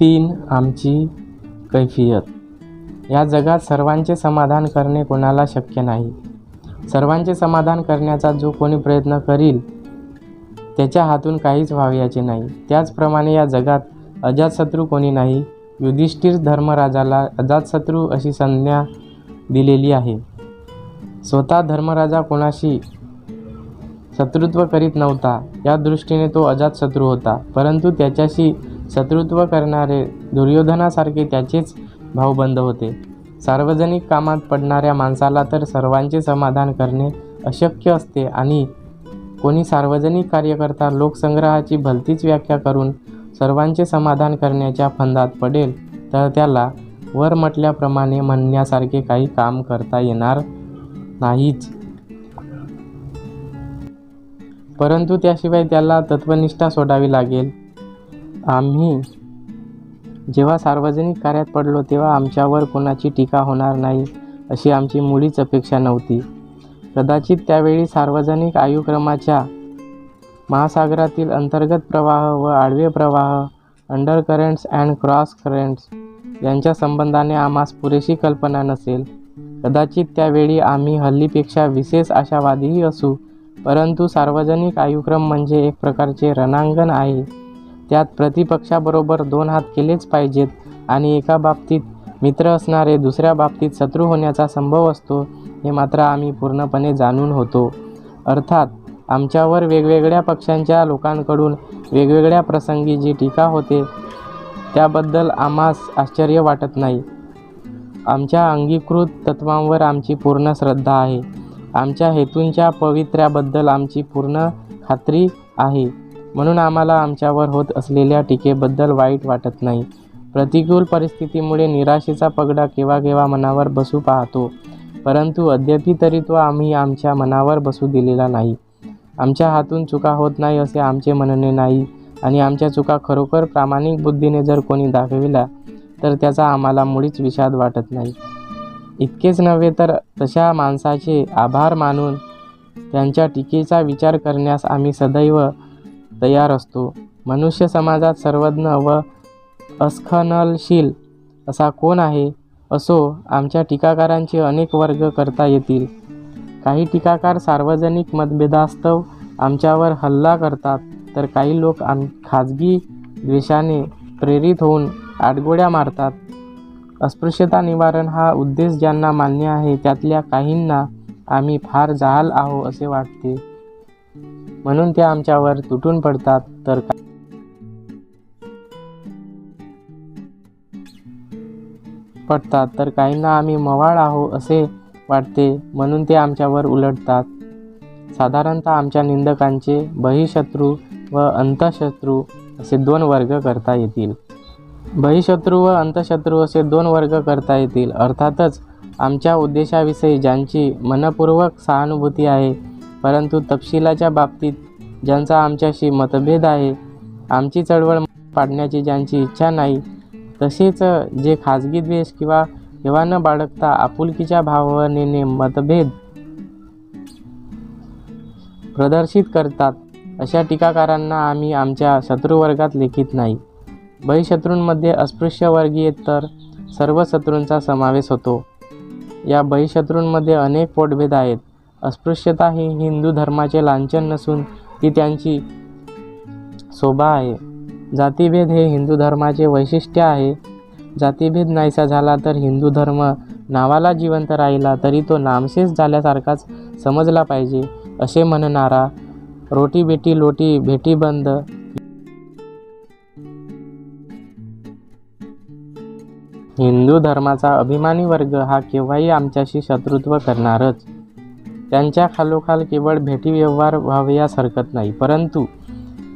तीन आमची कैफियत. या जगात सर्वांचे समाधान करणे कोणाला शक्य नाही. सर्वांचे समाधान करण्याचा जो कोणी प्रयत्न करील त्याच्या हातून काहीच व्हावयाचे नाही. त्याचप्रमाणे या जगात अजातशत्रू कोणी नाही. युधिष्ठिर धर्मराजाला अजातशत्रू अशी संज्ञा दिलेली आहे. स्वतः धर्मराजा कोणाशी शत्रुत्व करीत नव्हता. या दृष्टीने तो अजातशत्रू होता. परंतु त्याच्याशी शत्रुत्व करणारे दुर्योधनासारखे त्याचेच भाऊबंद होते. सार्वजनिक कामात पडणाऱ्या माणसाला तर सर्वांचे समाधान करणे अशक्य असते आणि कोणी सार्वजनिक कार्यकर्ता लोकसंग्रहाची भलतीच व्याख्या करून सर्वांचे समाधान करण्याच्या फंदात पडेल तर त्याला वर म्हटल्याप्रमाणे म्हणण्यासारखे काही काम करता येणार नाहीच. परंतु त्याशिवाय त्याला तत्वनिष्ठा सोडावी लागेल. आम्ही जेव्हा सार्वजनिक कार्यात पडलो तेव्हा आमच्यावर कोणाची टीका होणार नाही अशी आमची मुळीच अपेक्षा नव्हती. कदाचित त्यावेळी सार्वजनिक आयुक्रमाच्या महासागरातील अंतर्गत प्रवाह व आडवे प्रवाह under currents and cross currents यांच्या संबंधाने आम्हास पुरेशी कल्पना नसेल. कदाचित त्यावेळी आम्ही हल्लीपेक्षा विशेष आशावादीही असू परंतु सार्वजनिक आयुक्रम म्हणजे एक प्रकारचे रणांगण आहे. त्यात प्रतिपक्षाबरोबर दोन हात केलेच पाहिजेत आणि एका बाबतीत मित्र असणारे दुसऱ्या बाबतीत शत्रू होण्याचा संभव असतो हे मात्र आम्ही पूर्णपणे जाणून होतो. अर्थात आमच्यावर वेगवेगळ्या पक्षांच्या लोकांकडून वेगवेगळ्या प्रसंगी जी टीका होते त्याबद्दल आम्हास आश्चर्य वाटत नाही. आमच्या अंगीकृत तत्वांवर आमची पूर्ण श्रद्धा आहे. आमच्या हेतूंच्या पवित्र्याबद्दल आमची पूर्ण खात्री आहे. म्हणून आम्हाला आमच्यावर होत असलेल्या टीकेबद्दल वाईट वाटत नाही. प्रतिकूल परिस्थितीमुळे निराशेचा पगडा केव्हा केव्हा मनावर बसू पाहतो. परंतु अद्यापी तरी तो आम्ही आमच्या मनावर बसू दिलेला नाही. आमच्या हातून चुका होत नाही असे आमचे म्हणणे नाही आणि आमच्या चुका खरोखर प्रामाणिक बुद्धीने जर कोणी दाखविल्या तर त्याचा आम्हाला मुळीच विषाद वाटत नाही. इतकेच नव्हे तर तशा माणसाचे आभार मानून त्यांच्या टीकेचा विचार करण्यास आम्ही सदैव तयार असतो. मनुष्य समाजात सर्वज्ञ व अस्खनलशील असा कोण आहे? असो आमच्या टीकाकारांचे अनेक वर्ग करता येतील. काही टीकाकार सार्वजनिक मतभेदास्तव आमच्यावर हल्ला करतात तर काही लोक आम खाजगी द्वेषाने प्रेरित होऊन आडगोड्या मारतात. अस्पृश्यता निवारण हा उद्देश ज्यांना मान्य आहे त्यातल्या काहींना आम्ही फार जहाल आहो असे वाटते. म्हणून ते आमच्यावर तुटून पडतात तर का- पडतात तर काहींना आम्ही मवाळ आहो असे वाटते म्हणून ते आमच्यावर उलटतात. साधारणतः आमच्या निंदकांचे बहिशत्रू व अंतशत्रू असे दोन वर्ग करता येतील. बहिशत्रू व अंतशत्रू असे दोन वर्ग करता येतील. अर्थातच आमच्या उद्देशाविषयी ज्यांची मनपूर्वक सहानुभूती आहे परंतु तपशिलाच्या बाबतीत ज्यांचा आमच्याशी मतभेद आहे आमची चळवळ पाडण्याची ज्यांची इच्छा नाही तसेच जे खाजगी द्वेष किंवा हेवा न बाळगता आपुलकीच्या भावनेने मतभेद प्रदर्शित करतात अशा टीकाकारांना आम्ही आमच्या शत्रुवर्गात लेखित नाही. बहिशत्रूंमध्ये अस्पृश्यवर्गीय तर सर्व शत्रूंचा समावेश होतो. या बहिशत्रूंमध्ये अनेक पोटभेद आहेत. अस्पृश्यता ही हिंदू धर्माचे लांछन नसून ती त्यांची शोभा आहे. जातीभेद हे हिंदू धर्माचे वैशिष्ट्य आहे. जातीभेद नाहीसा झाला तर हिंदू धर्म नावाला जिवंत राहिला तरी तो नामशेष झाल्यासारखाच समजला पाहिजे असे म्हणणारा रोटी बेटी लोटी भेटी बंद. हिंदू धर्माचा अभिमानी वर्ग हा केव्हाही आमच्याशी शत्रुत्व करणारच. त्यांच्या खालोखाल केवळ भेटी व्यवहार व्हावयास हरकत नाही परंतु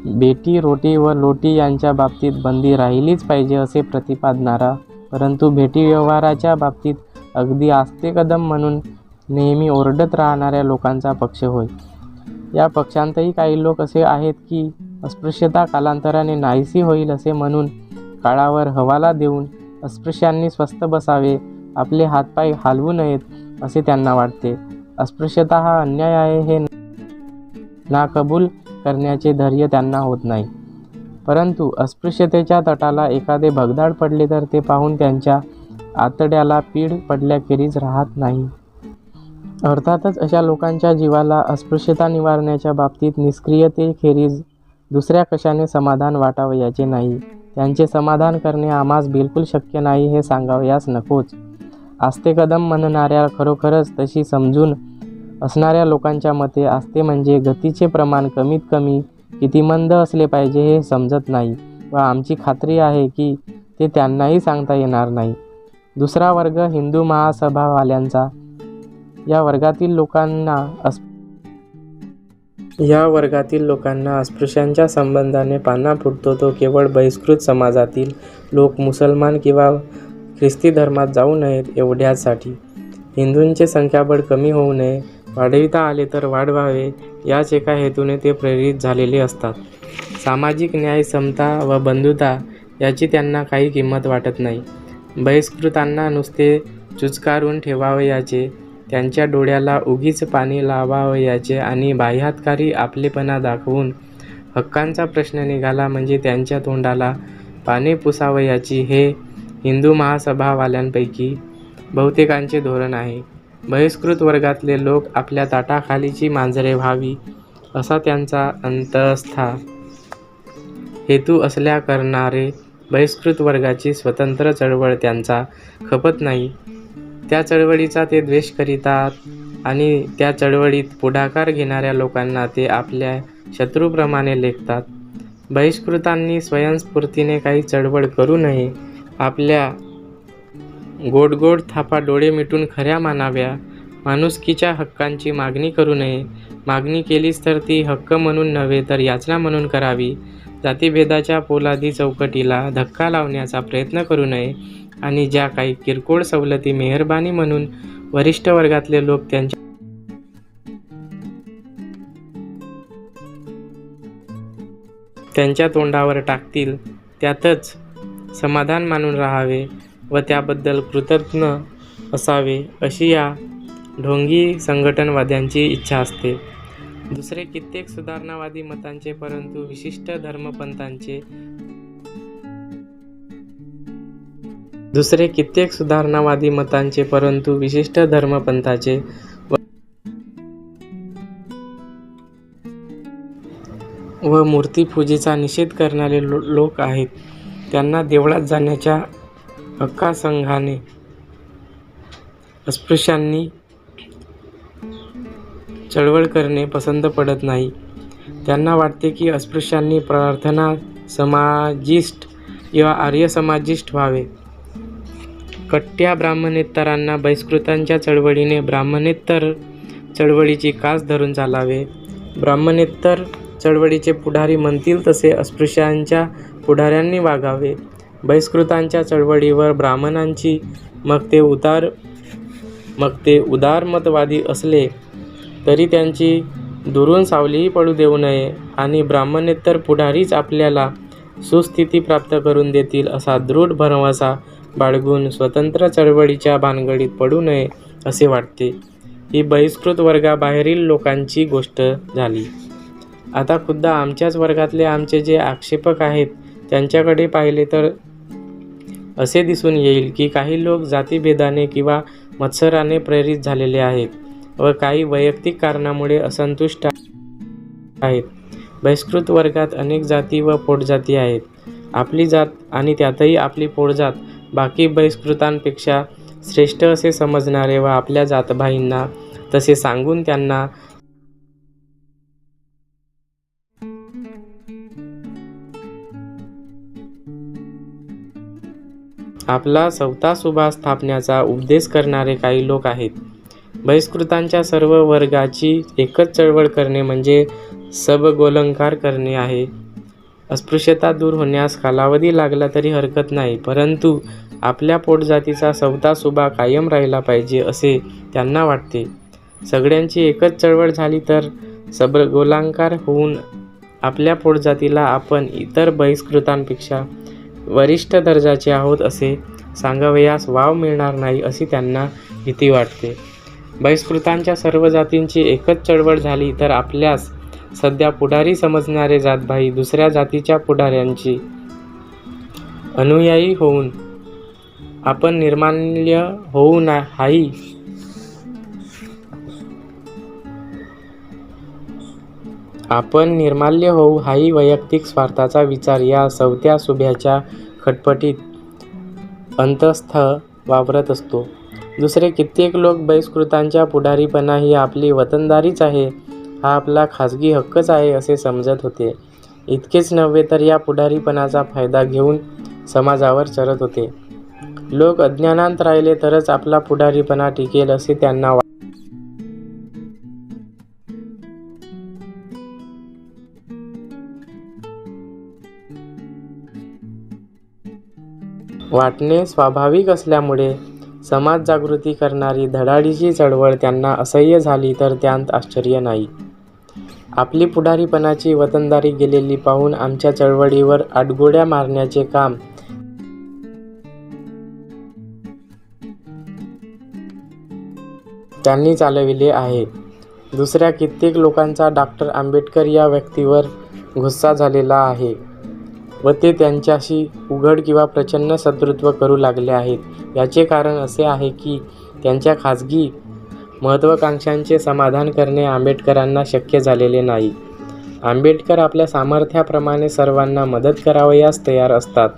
बेटी रोटी व लोटी यांच्या बाबतीत बंदी राहिलीच पाहिजे असे प्रतिपादणारा परंतु भेटी व्यवहाराच्या बाबतीत अगदी आस्ते कदम म्हणून नेहमी ओरडत राहणाऱ्या लोकांचा पक्ष होय. या पक्षांतही काही लोक असे आहेत की अस्पृश्यता कालांतराने नाहीसी होईल असे म्हणून काळावर हवाला देऊन अस्पृश्यांनी स्वस्थ बसावे आपले हातपाय हलवू नयेत असे त्यांना वाटते. अस्पृश्यता हा अन्याय आहे हे नाकबूल करण्याचे धैर्य त्यांना होत नाही. परंतु अस्पृश्यतेच्या तटाला एखादे भगदाड पडले तर ते पाहून त्यांच्या आतड्याला पीड पडल्याखेरीज राहत नाही. अर्थातच अशा लोकांच्या जीवाला अस्पृश्यता निवारण्याच्या बाबतीत निष्क्रियतेखेरीज दुसऱ्या कशाने समाधान वाटावयाचे नाही. त्यांचे समाधान करणे आम्हास बिलकुल शक्य नाही हे सांगावयास नकोच. आस्ते कदम म्हणणाऱ्या खरोखरच तशी समजून असणाऱ्या लोकांच्या मते आस्ते म्हणजे गतीचे प्रमाण कमीत कमी किती मंद असले पाहिजे हे समजत नाही व आमची खात्री आहे की ते त्यांनाही सांगता येणार नाही. दुसरा वर्ग हिंदू महासभावाल्यांचा. या वर्गातील लोकांना अस या वर्गातील लोकांना अस्पृश्यांच्या संबंधाने पाना फुटतो तो केवळ बहिष्कृत समाजातील लोक मुसलमान किंवा ख्रिस्ती धर्मात जाऊ नयेत एवढ्यासाठी. हिंदूंचे संख्याबळ कमी होऊ नये वाढविता आले तर वाढवावे याच एका हेतूने ते प्रेरित झालेले असतात. सामाजिक न्याय समता व बंधुता याची त्यांना काही किंमत वाटत नाही. बहिष्कृतांना नुसते चुचकारून ठेवावयाचे त्यांच्या डोळ्याला उगीच पाणी लावावयाचे आणि बाह्यातकारी आपलेपणा दाखवून हक्कांचा प्रश्न निघाला म्हणजे त्यांच्या तोंडाला पाने पुसावयाची हे हिंदू महासभावाल्यांपैकी बहुतेकांचे धोरण आहे. बहिष्कृत वर्गातले लोक आपल्या ताटाखालीची मांजरे व्हावी असा त्यांचा अंतस्था. हेतू असल्या करणारे बहिष्कृत वर्गाची स्वतंत्र चळवळ त्यांचा खपत नाही. त्या चळवळीचा ते द्वेष करीतात आणि त्या चळवळीत पुढाकार घेणाऱ्या लोकांना ते आपल्या शत्रूप्रमाणे लेखतात. बहिष्कृतांनी स्वयंस्फूर्तीने काही चळवळ करू नये आपल्या गोड गोड थापा डोळे मिटून खऱ्या मानाव्या. माणुसकीच्या हक्कांची मागणी करू नये. मागणी केलीच तर ती हक्क म्हणून नव्हे तर याचना म्हणून करावी. जातीभेदाच्या पोलादी चौकटीला धक्का लावण्याचा प्रयत्न करू नये आणि ज्या काही किरकोळ सवलती मेहरबानी म्हणून वरिष्ठ वर्गातले लोक त्यांच्या त्यांच्या तोंडावर टाकतील त्यातच समाधान मानून राहावे व त्याबद्दल कृतज्ञ असावे अशी या ढोंगी संघटनवाद्यांची इच्छा असते. दुसरे कित्येक सुधारणावादी मतांचे परंतु विशिष्ट धर्मपंथांचे दुसरे कित्येक सुधारणावादी मतांचे परंतु विशिष्ट धर्मपंथाचे व- मूर्तीपूजेचा निषेध करणारे लो लोक आहेत. त्यांना देवळात जाण्याच्या हक्कासंघाने अस्पृश्यांनी चळवळ करणे पसंत पडत नाही. त्यांना वाटते की अस्पृश्यांनी प्रार्थना समाजिस्ट किंवा आर्य समाजिस्ट व्हावे. कट्ट्या ब्राह्मणेतरांना बहिष्कृतांच्या चळवळीने ब्राह्मणेतर चळवळीची कास धरून चालावे. ब्राह्मणेतर चळवळीचे पुढारी म्हणतील तसे अस्पृश्यांच्या पुढाऱ्यांनी वागावे. बहिष्कृतांच्या चळवळीवर ब्राह्मणांची मग ते उदार मग ते उदारमतवादी असले तरी त्यांची दुरून सावलीही पडू देऊ नये आणि ब्राह्मणेतर पुढारीच आपल्याला सुस्थिती प्राप्त करून देतील असा दृढ भरवसा बाळगून स्वतंत्र चळवळीच्या भानगडीत पडू नये असे वाटते. ही बहिष्कृत वर्गाबाहेरील लोकांची गोष्ट झाली. आता खुद्द आमच्याच वर्गातले आमचे जे आक्षेपक आहेत त्यांच्याकडे पाहिले तर असे दिसून येईल की काही लोक जातीभेदाने किंवा मत्सराने प्रेरित झालेले आहेत व काही वैयक्तिक कारणामुळे असंतुष्ट आहेत. बहिष्कृत वर्गात अनेक जाती व पोटजाती आहेत. आपली जात आणि त्यातही आपली पोटजात बाकी बहिष्कृतांपेक्षा श्रेष्ठ असे समजणारे व आपल्या जातभाईंना तसे सांगून त्यांना आपला सवता सुभा स्थापण्याचा उपदेश करणारे काही लोक आहेत. बहिष्कृतांच्या सर्व वर्गाची एकच चळवळ करणे म्हणजे सबगोलंकार करणे आहे. अस्पृश्यता दूर होण्यास कालावधी लागला तरी हरकत नाही परंतु आपल्या पोटजातीचा सवता सुभा कायम राहिला पाहिजे असे त्यांना वाटते. सगळ्यांची एकच चळवळ झाली तर सबगोलांकार होऊन आपल्या पोटजातीला आपण इतर बहिष्कृतांपेक्षा वरिष्ठ दर्जाचे आहोत असे सांगावयास वाव मिळणार नाही अशी त्यांना भीती वाटते. बहिष्कृतांच्या सर्व जातींची एकच चळवळ झाली तर आपल्यास सध्या पुढारी समजणारे जातभाई दुसऱ्या जातीच्या पुढाऱ्यांची अनुयायी होऊन आपण निर्माल्य होऊ ना हाही आपण निर्माल्य होऊ हाही वैयक्तिक स्वार्थाचा विचार या सवत्या सुभ्याच्या खटपटीत अंतस्थ वावरत असतो. दुसरे कित्येक लोक बहिष्कृतांच्या पुढारीपणा ही आपली वतनदारीच आहे हा आपला खाजगी हक्कच आहे असे समजत होते. इतकेच नव्हे तर या पुढारीपणाचा फायदा घेऊन समाजावर चरत होते. लोक अज्ञानांत राहिले तरच आपला पुढारीपणा टिकेल असे त्यांना वा वाटणे स्वाभाविक असल्यामुळे समाज जागृती करणारी धडाडीची चळवळ त्यांना असह्य झाली तर त्यांत आश्चर्य नाही. आपली पुढारीपणाची वतनदारी गेलेली पाहून आमच्या चळवळीवर आडगोड्या मारण्याचे काम त्यांनी चालविले आहे. दुसऱ्या कित्येक लोकांचा डॉक्टर आंबेडकर या व्यक्तीवर गुस्सा झालेला आहे. व ते त्यांच्याशी उघड किंवा प्रचंड शत्रुत्व करू लागले आहेत. याचे कारण असे आहे की त्यांच्या खाजगी महत्त्वाकांक्षांचे समाधान करणे आंबेडकरांना शक्य झालेले नाही. आंबेडकर आपल्या सामर्थ्याप्रमाणे सर्वांना मदत करावयास तयार असतात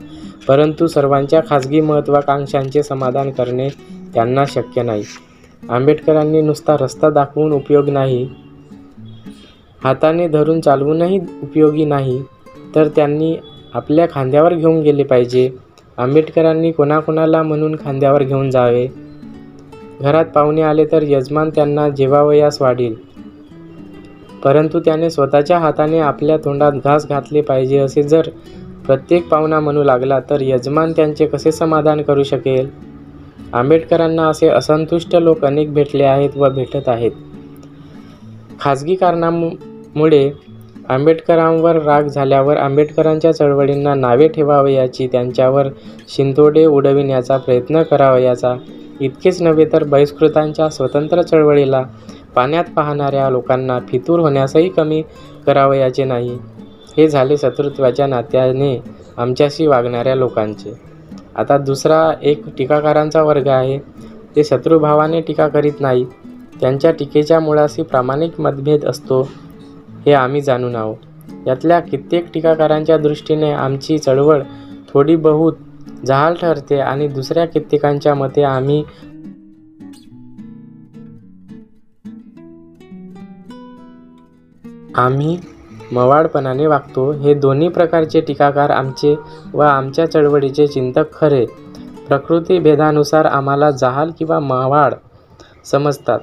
परंतु सर्वांच्या खाजगी महत्त्वाकांक्षांचे समाधान करणे त्यांना शक्य नाही. आंबेडकरांनी नुसता रस्ता दाखवून उपयोग नाही हाताने धरून चालवूनही उपयोगी नाही तर त्यांनी आपल्या खांद्यावर घेऊन गेले पाहिजे. आंबेडकरांनी कोणाकोणाला म्हणून खांद्यावर घेऊन जावे? घरात पाहुणे आले तर यजमान त्यांना जेवावयास वाढील. परंतु त्याने स्वतःच्या हाताने आपल्या तोंडात घास घातले पाहिजे असे जर प्रत्येक पाहुणा म्हणू लागला तर यजमान त्यांचे कसे समाधान करू शकेल? आंबेडकरांना असे असंतुष्ट लोक अनेक भेटले आहेत व भेटत आहेत. खाजगी कारणामुळे आंबेडकरांवर राग झाल्यावर आंबेडकरांच्या चळवळींना नावे ठेवावयाची त्यांच्यावर शिंतोडे उडविण्याचा प्रयत्न करावयाचा इतकेच नव्हे तर बहिष्कृतांच्या स्वतंत्र चळवळीला पाण्यात पाहणाऱ्या लोकांना फितूर होण्यासही कमी करावयाचे नाही. हे झाले शत्रुत्वाच्या नात्याने आमच्याशी वागणाऱ्या लोकांचे. आता दुसरा एक टीकाकारांचा वर्ग आहे. ते शत्रुभावाने टीका करीत नाही त्यांच्या टीकेच्या मुळाशी प्रामाणिक मतभेद असतो. हे आम्ही जाणून आहोत. यातल्या कित्येक टीकाकारांच्या दृष्टीने आमची चळवळ थोडी बहुत जहाल ठरते आणि दुसऱ्या कित्येकांच्या मते आम्ही आम्ही मवाळपणाने वागतो. हे दोन्ही प्रकारचे टीकाकार आमचे व आमच्या चळवळीचे चिंतक खरे. प्रकृती भेदानुसार आम्हाला जहाल किंवा मवाळ समजतात.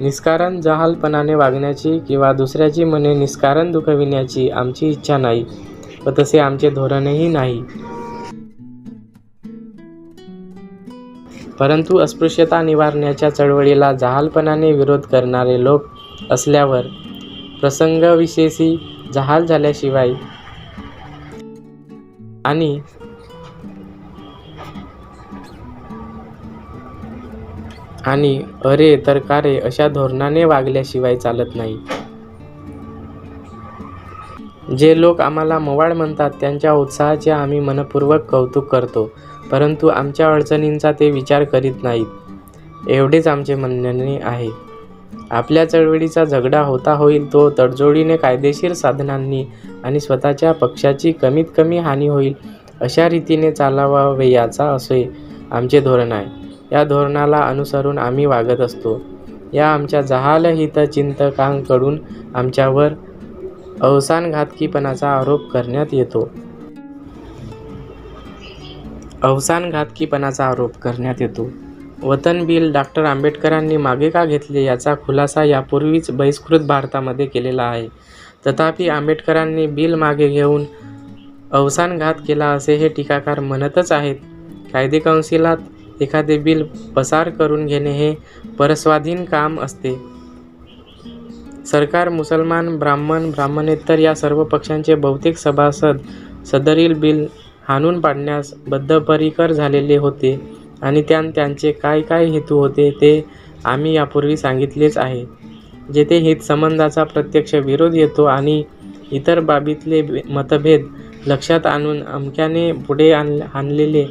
निष्कारण जहालपणाने वागण्याची किंवा दुसऱ्याची मने निष्कारण दुखविण्याची आमची इच्छा नाही व तसे आमचे धोरणही नाही. परंतु अस्पृश्यता निवारण्याच्या चळवळीला जहालपणाने विरोध करणारे लोक असल्यावर प्रसंगविशेषी जहाल झाल्याशिवाय आणि आणि अरे तर का रे अशा धोरणाने वागल्याशिवाय चालत नाही. जे लोक आम्हाला मवाळ म्हणतात त्यांच्या उत्साहाचे आम्ही मनपूर्वक कौतुक करतो परंतु आमच्या अडचणींचा ते विचार करीत नाहीत. एवढेच आमचे म्हणणे आहे. आपल्या चळवळीचा झगडा होता होईल तो तडजोडीने कायदेशीर साधनांनी आणि स्वतःच्या पक्षाची कमीत कमी हानी होईल अशा रीतीने चालावावयाचा असे आमचे धोरण आहे. या धोरणाला अनुसरून आम्ही वागत असतो. या आमच्या जहाल हितचिंतकांकडून आमच्यावर अवसानघातकीपणाचा आरोप करण्यात येतो. अवसानघातकीपणाचा आरोप करण्यात येतो. वतन बिल डॉक्टर आंबेडकरांनी मागे का घेतले याचा खुलासा यापूर्वीच बहिष्कृत भारतामध्ये केलेला आहे. तथापि आंबेडकरांनी बिल मागे घेऊन अवसानघात केला असे हे टीकाकार म्हणतच आहेत. कायदे कौन्सिलात एखादे बिल पसार करून घेणे हे परस्वाधीन काम असते. सरकार मुसलमान ब्राह्मण ब्राह्मणेतर या सर्व पक्षांचे बहुतेक सभासद सदरील बिल हाणून पाडण्यास बद्धपरिकर झालेले होते आणि त्यां त्यांचे काय काय हेतू होते ते आम्ही यापूर्वी सांगितलेच आहे. जेथे हितसंबंधाचा प्रत्यक्ष विरोध येतो आणि इतर बाबीतले मतभेद लक्षात आणून अमक्याने पुढे आण- आणलेले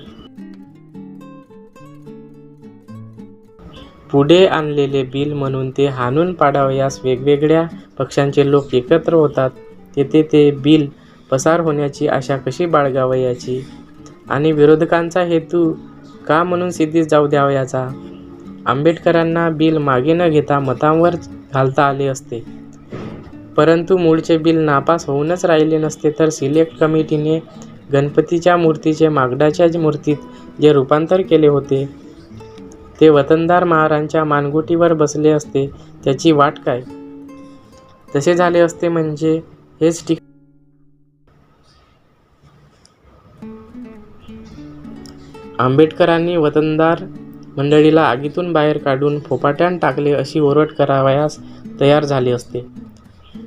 पुढे आणलेले बिल म्हणून ते हाणून पाडावयास वेगवेगळ्या पक्षांचे लोक एकत्र होतात. तेथे ते बिल पसार होण्याची आशा कशी बाळगावयाची आणि विरोधकांचा हेतू का म्हणून सिद्धीस जाऊ द्यावयाचा आंबेडकरांना बिल मागे न घेता मतांवर घालता आले असते. परंतु मूळचे बिल नापास होऊनच राहिले नसते तर सिलेक्ट कमिटीने गणपतीच्या मूर्तीचे मागडाच्या मूर्तीत जे रूपांतर केले होते ते वतनदार महारांच्या मानगुटीवर बसले असते त्याची वाट काय? तसे झाले असते म्हणजे हेच ठिक आंबेडकरांनी वतनदार मंडळीला आगीतून बाहेर काढून फोपाट्यान टाकले अशी ओरड करावयास तयार झाले असते.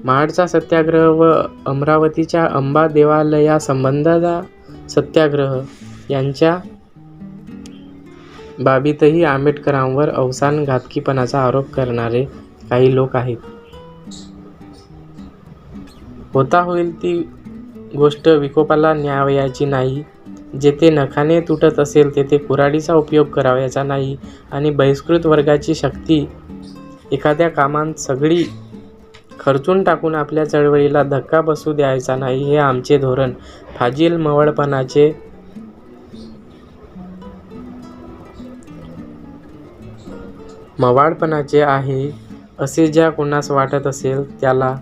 महाडचा सत्याग्रह व अमरावतीच्या अंबा देवालयासंबंधाचा सत्याग्रह यांच्या बाबीतही आंबेडकरांवर अवसान घातकीपणाचा आरोप करणारे काही लोक आहेत. होता होईल ती गोष्ट विकोपाला न्यावयाची नाही. जेथे नखाने तुटत असेल तेथे कुऱ्हाडीचा उपयोग करावयाचा नाही आणि बहिष्कृत वर्गाची शक्ती एखाद्या कामांत सगळी खर्चून टाकून आपल्या चळवळीला धक्का बसू द्यायचा नाही हे आमचे धोरण. फाजील मवळपणाचे मवाळपणाचे आहे असे ज्या कोणास वाटत असेल त्याला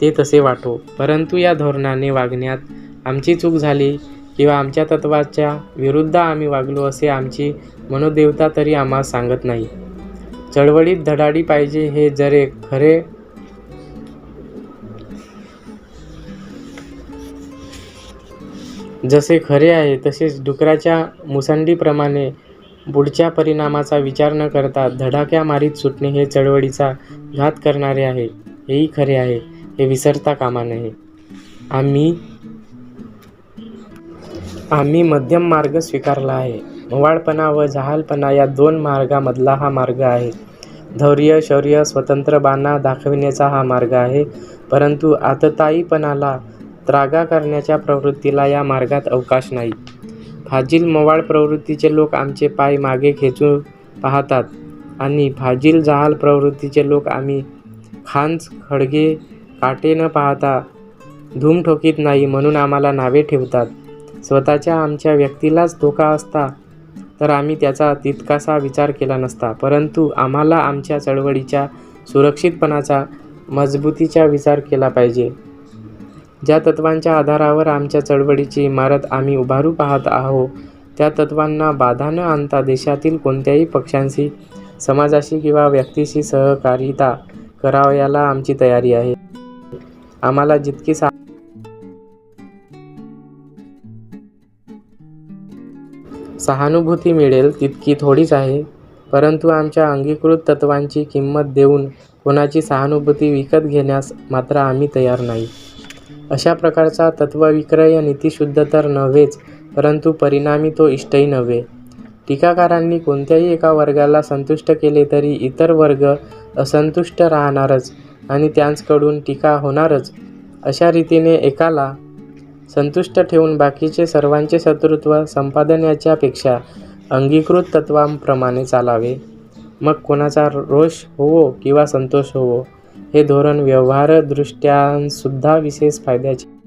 ते तसे वाटो. परंतु या धोरणाने वागण्यात आमची चूक झाली किंवा आमच्या तत्वाच्या विरुद्ध आम्ही वागलो असे आमची मनोदेवता तरी आम्हाला सांगत नाही. चळवळीत धडाडी पाहिजे हे जरे खरे जसे खरे आहे तसेच डुकराच्या मुसंडीप्रमाणे पुढच्या परिणामाचा विचार न करता धडाक्या मारीत सुटणे हे चळवळीचा घात करणारे आहे. हेही खरे आहे. हे विसरता कामा नये. आम्ही आम्ही मध्यम मार्ग स्वीकारला आहे. मवाळपणा व जहालपणा या दोन मार्गामधला हा मार्ग आहे. धैर्य शौर्य स्वतंत्र बाणा दाखविण्याचा हा मार्ग आहे. परंतु आतताईपणाला त्रागा करण्याच्या प्रवृत्तीला या मार्गात अवकाश नाही. फाजील मवाळ प्रवृत्तीचे लोक आमचे पाय मागे खेचून पाहतात आणि फाजील जहाल प्रवृत्तीचे लोक आम्ही खांज खडगे काटे न पाहता धूम ठोकीत नाही म्हणून आम्हाला नावे ठेवतात. स्वतःच्या आमच्या व्यक्तीलाच धोका असता तर आम्ही त्याचा तितकासा विचार केला नसता. परंतु आम्हाला आमच्या चळवळीच्या सुरक्षितपणाचा मजबूतीचा विचार केला पाहिजे. ज्या तत्वांच्या आधारावर आमच्या चळवळीची इमारत आम्ही उभारू पाहत आहो त्या तत्वांना बाधा न आणता देशातील कोणत्याही पक्षांशी समाजाशी किंवा व्यक्तीशी सहकारिता करावयाला आमची तयारी आहे. आम्हाला जितकी सा सहानुभूती मिळेल तितकी थोडीच आहे परंतु आमच्या अंगीकृत तत्वांची किंमत देऊन कोणाची सहानुभूती विकत घेण्यास मात्र आम्ही तयार नाही. अशा प्रकारचा तत्वविक्रय नीतिशुद्ध तर नव्हेच परंतु परिणामी तो इष्टही नव्हे. टीकाकारांनी कोणत्याही एका वर्गाला संतुष्ट केले तरी इतर वर्ग असंतुष्ट राहणारच आणि त्यांचकडून टीका होणारच. अशा रीतीने एकाला संतुष्ट ठेवून बाकीचे सर्वांचे शत्रुत्व संपादनाच्यापेक्षा अंगीकृत तत्वांप्रमाणे चालावे. मग कोणाचा रोष होवो किंवा संतोष होवो? हे धोरण व्यवहारदृष्ट्यासुद्धा विशेष फायद्याचे.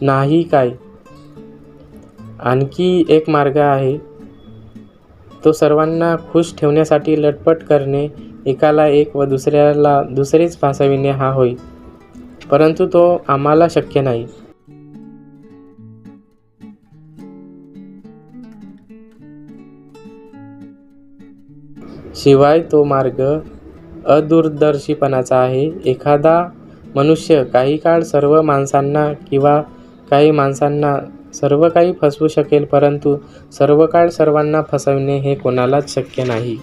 नाही काय? आणखी एक मार्ग आहे. तो सर्वांना खुश ठेवण्यासाठी लटपट करणे एकाला एक व दुसऱ्याला दुसरेच भासविणे हा होय. परंतु तो आम्हाला शक्य नाही. शिवाय तो मार्ग अदूरदर्शीपणाचा आहे. एखादा मनुष्य काही काळ सर्व माणसांना किंवा काही माणसांना सर्व काही फसवू शकेल परंतु सर्व काळ सर्वांना फसविणे हे कोणालाच शक्य नाही.